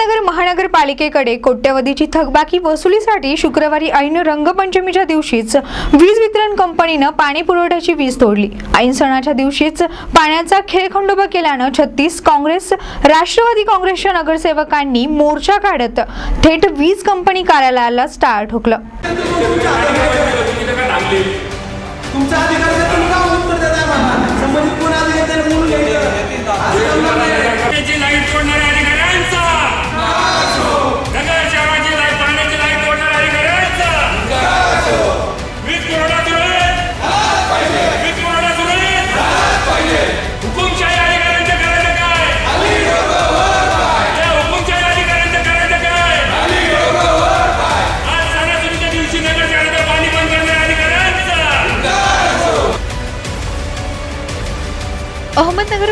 अहमदनगर महानगरपालिकेकडे कोट्यवधीची थकबाकी वसुलीसाठी शुक्रवारी ऐन रंगपंचमीच्या दिवशीच वीज वितरण कंपनीनं पाणी पुरवठ्याची वीज तोडली. ऐन सणाच्या दिवशीच पाण्याचा खेळखंडोबा केल्यानं छत्तीस काँग्रेस राष्ट्रवादी काँग्रेसच्या नगरसेवकांनी मोर्चा काढत थेट वीज कंपनी कार्यालयाला टाळ ठोकलं.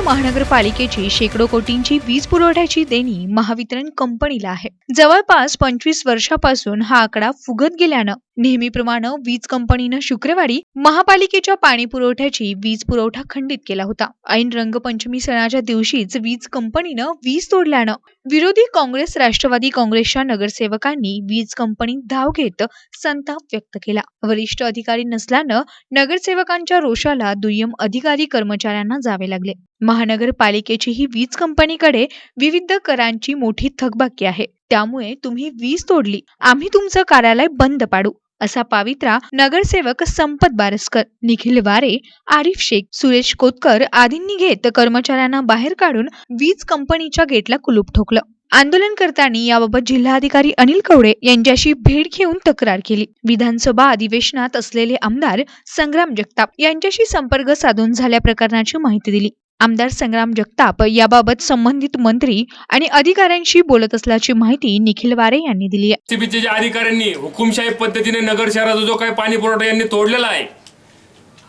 महानगरपालिकेची शेकडो कोटींची वीज पुरवठ्याची देणी महावितरण कंपनीला आहे. जवळपास पंचवीस वर्षापासून हा आकडा फुगत गेल्यानं नेहमीप्रमाणे वीज कंपनीनं शुक्रवारी महापालिकेच्या पाणी पुरवठ्याची वीज पुरवठा खंडित केला होता. ऐन रंगपंचमी सणाच्या दिवशीच वीज कंपनीनं वीज तोडल्यानं विरोधी काँग्रेस राष्ट्रवादी काँग्रेसच्या नगरसेवकांनी वीज कंपनीत धाव घेत संताप व्यक्त केला. वरिष्ठ अधिकारी नसल्यानं नगरसेवकांच्या रोषाला दुय्यम अधिकारी कर्मचाऱ्यांना जावे लागले. महानगरपालिकेची ही वीज कंपनीकडे विविध करांची मोठी थकबाकी आहे. त्यामुळे तुम्ही वीज तोडली. आम्ही तुमचं कार्यालय बंद पाडू असा पावित्रा नगरसेवक संपत बारसकर निखिल वारे आरिफ शेख सुरेश कोतकर आदींनी घेत कर्मचाऱ्यांना बाहेर काढून वीज कंपनीच्या गेटला कुलूप ठोकलं. आंदोलनकर्त्यांनी याबाबत जिल्हाधिकारी अनिल कवडे यांच्याशी भेट घेऊन तक्रार केली. विधानसभा अधिवेशनात असलेले आमदार संग्राम जगताप यांच्याशी संपर्क साधून झाल्या प्रकरणाची माहिती दिली. आमदार संग्राम जगताप याबाबत संबंधित मंत्री आणि अधिकाऱ्यांशी बोलत असल्याची माहिती निखिल वारे यांनी दिली आहे. अधिकाऱ्यांनी हुकुमशाही पद्धतीने नगर शहराचा जो काही पाणी पुरवठा यांनी तोडलेला आहे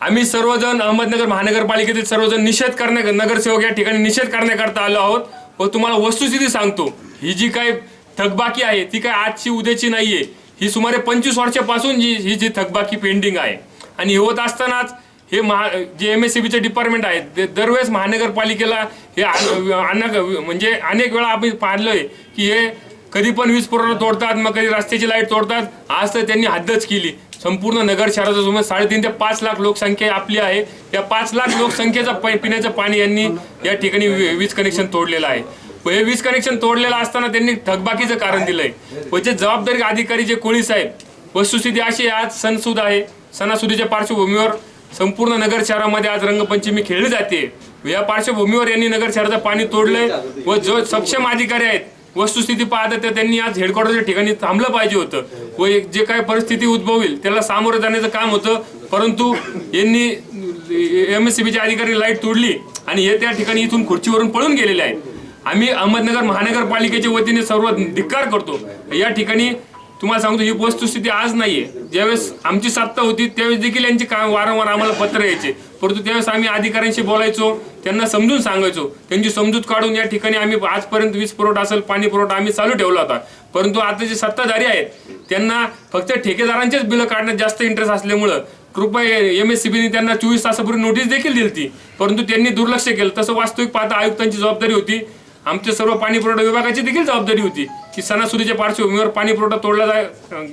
आम्ही सर्वजण अहमदनगर महानगरपालिकेतील सर्वजण निषेध करण्या नगरसेवक या ठिकाणी निषेध करण्याकरता आलो आहोत व तुम्हाला वस्तुस्थिती सांगतो ही जी काही थकबाकी आहे ती काय आजची उद्याची नाहीये. ही सुमारे पंचवीस वर्षापासून जी ही जी थकबाकी पेंडिंग आहे. आणि होत असतानाच हे महा जे एम एस सी बीचे डिपार्टमेंट आहे ते दरवेळेस महानगरपालिकेला हे अनेक म्हणजे अनेक वेळा आम्ही पाहिलंय की हे कधी पण वीज पुरवठा तोडतात मग कधी रस्त्याची लाइट तोडतात. आज तर त्यांनी हद्दच केली. संपूर्ण नगर शहराचा सुमारे साडेतीन ते पाच लाख लोकसंख्या आपली आहे. या पाच लाख लोकसंख्येचं पा- पिण्याचं पाणी यांनी या ठिकाणी वी- वीज कनेक्शन तोडलेलं आहे. हे वीज कनेक्शन तोडलेलं असताना त्यांनी थकबाकीचं कारण दिलंय. व जे जबाबदारी अधिकारी जे कोळी साहेब वस्तुस्थिती अशी आज सणसूद आहे. सणासुदीच्या पार्श्वभूमीवर संपूर्ण नगर शहरामध्ये आज रंगपंचमी खेळली जाते. या पार्श्वभूमीवर यांनी नगर शहराचं पाणी तोडलंय व जो सक्षम अधिकारी आहेत वस्तुस्थिती पाहता तर त्यांनी आज हेडक्वार्टरच्या ठिकाणी थांबलं पाहिजे होतं. व एक जे काय परिस्थिती उद्भवेल त्याला सामोरं जाण्याचं काम होतं. परंतु यांनी एम एस सी बीच्या अधिकारी लाइट तोडली आणि हे त्या ठिकाणी इथून खुर्चीवरून पळून गेलेले आहेत. आम्ही अहमदनगर महानगरपालिकेच्या वतीने सर्व धिक्कार करतो. या ठिकाणी तुम्हाला सांगतो ही वस्तुस्थिती आज नाहीये. ज्यावेळेस आमची सत्ता होती त्यावेळेस देखील यांची का वारंवार आम्हाला पत्र यायचे. परंतु त्यावेळेस आम्ही अधिकाऱ्यांशी बोलायचो त्यांना समजून सांगायचो. त्यांची समजूत काढून या ठिकाणी आम्ही आजपर्यंत वीज पुरवठा असेल पाणी पुरवठा आम्ही चालू ठेवला होता. परंतु आता जे सत्ताधारी आहेत त्यांना फक्त ठेकेदारांचेच बिलं काढण्यात जास्त इंटरेस्ट असल्यामुळं कृपया एम एस सी बीने त्यांना चोवीस तासापूर्वी नोटीस देखील दिली होती परंतु त्यांनी दुर्लक्ष केलं. तसं वास्तविक पाहता आयुक्तांची जबाबदारी होती. आमच्या सर्व पाणी पुरवठा विभागाची देखील जबाबदारी होती की सणासुदीच्या पार्श्वभूमीवर पाणी पुरवठा तोडला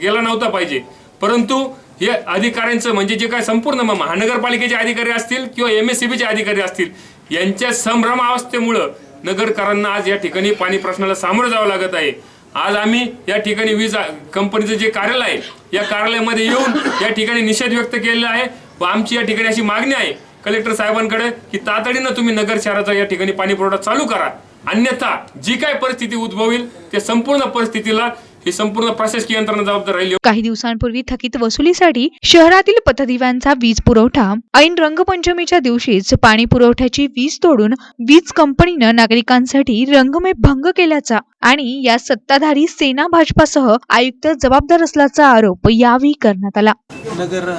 गेला नव्हता पाहिजे. परंतु हे अधिकाऱ्यांचं म्हणजे जे काय संपूर्ण महानगरपालिकेचे अधिकारी असतील किंवा एम एस सी अधिकारी असतील यांच्या संभ्रम अवस्थेमुळं नगरकरांना आज या ठिकाणी पाणी प्रश्नाला सामोरं जावं लागत आहे. आज आम्ही या ठिकाणी वीज कंपनीचं जे कार्यालय आहे या कार्यालयामध्ये येऊन या ठिकाणी निषेध व्यक्त केलेला आहे व आमची या ठिकाणी अशी मागणी आहे कलेक्टर साहेबांकडे की तातडीनं तुम्ही नगर शहराचा या ठिकाणी पाणी पुरवठा चालू करा. अन्यथा जी काय परिस्थिती उद्भवेल त्या संपूर्ण परिस्थितीला ही संपूर्ण प्रशासकीय यंत्रणा जबाबदार राहील काही दिवसांपूर्वी थकीत वसुलीसाठी शहरातील पथदिव्यांचा वीज पुरवठा ऐन रंगपंचमीच्या दिवशीच पाणी पुरवठ्याची वीज तोडून वीज कंपनीनं नागरिकांसाठी रंगमय भंग केल्याचा आणि या सत्ताधारी सेना भाजपासह आयुक्त जबाबदार असल्याचा आरोप यावेळी करण्यात आला. नगर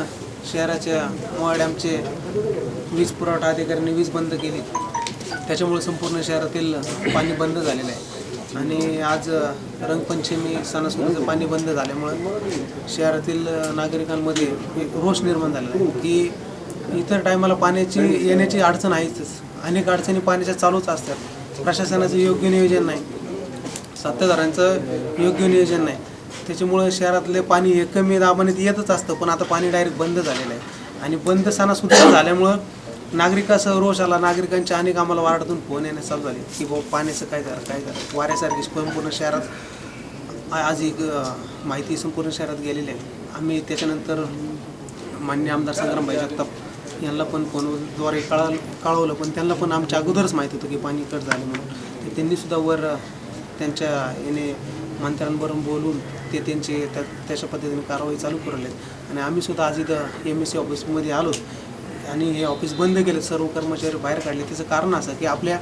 शहराच्या वीज पुरवठा अधिकाऱ्यांनी वीज बंद केली. त्याच्यामुळे संपूर्ण शहरातील पाणी बंद झालेलं आहे. आणि आज रंगपंचमी सणासुदीचं पाणी बंद झाल्यामुळं शहरातील नागरिकांमध्ये एक रोष निर्माण झालेला आहे की इतर टायमाला पाण्याची येण्याची अडचण आहेच. अनेक अडचणी पाण्याच्या चालूच असतात. प्रशासनाचं योग्य नियोजन नाही. सत्ताधाऱ्यांचं योग्य नियोजन नाही. त्याच्यामुळं शहरातले पाणी हे कमी दाबाने येतच असतं पण आता पाणी डायरेक्ट बंद झालेलं आहे. आणि बंद सणासुद्धा झाल्यामुळं नागरिकासह रोष आला नागरिकांच्या अनेक आम्हाला वार्डातून फोन येणे चालू झाले. की बाबा पाण्याचं काय झालं काय झालं? वाऱ्यासारखी संपूर्ण शहरात आज एक माहिती संपूर्ण शहरात गेलेली आहे. आम्ही त्याच्यानंतर मान्य आमदार संग्रामभाई जगताप यांना पण फोनद्वारे कळाल कळवलं. पण त्यांना पण आमच्या अगोदरच माहीत होतं की पाणी कट झालं म्हणून. तर त्यांनीसुद्धा वर त्यांच्या याने मंत्र्यांबरोबर बोलून ते त्यांचे त्या त्याच्या पद्धतीने कारवाई चालू करले आणि आम्ही सुद्धा आज इथं एम एस सी ऑफिसमध्ये आलो आणि हे ऑफिस बंद केलं सर्व कर्मचारी बाहेर काढले. त्याचं कारण असं की आपल्या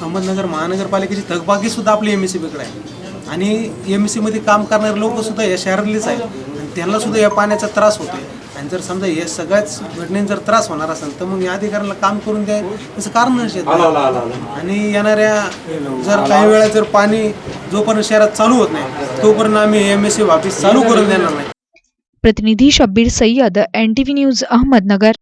अहमदनगर महानगरपालिकेची थकबाकीसुद्धा आपली एम एस सी बिकडे आहे. आणि एम एस सीमध्ये काम करणारे लोकसुद्धा या शहरातलेच आहेत. आणि त्यांना सुद्धा या पाण्याचा त्रास होतोय. आणि जर समजा हे सगळ्याच घटनेने जर त्रास होणार असेल तर मग या अधिकाऱ्यांना काम करून द्या. त्याचं कारण नसेल आणि येणाऱ्या जर काही वेळा जर पाणी जोपर्यंत शहरात चालू होत नाही तोपर्यंत आम्ही एम एस सी ऑफिस चालू करून देणार नाही. प्रतिनिधी Shabbir Sayyed N T V news Ahmednagar.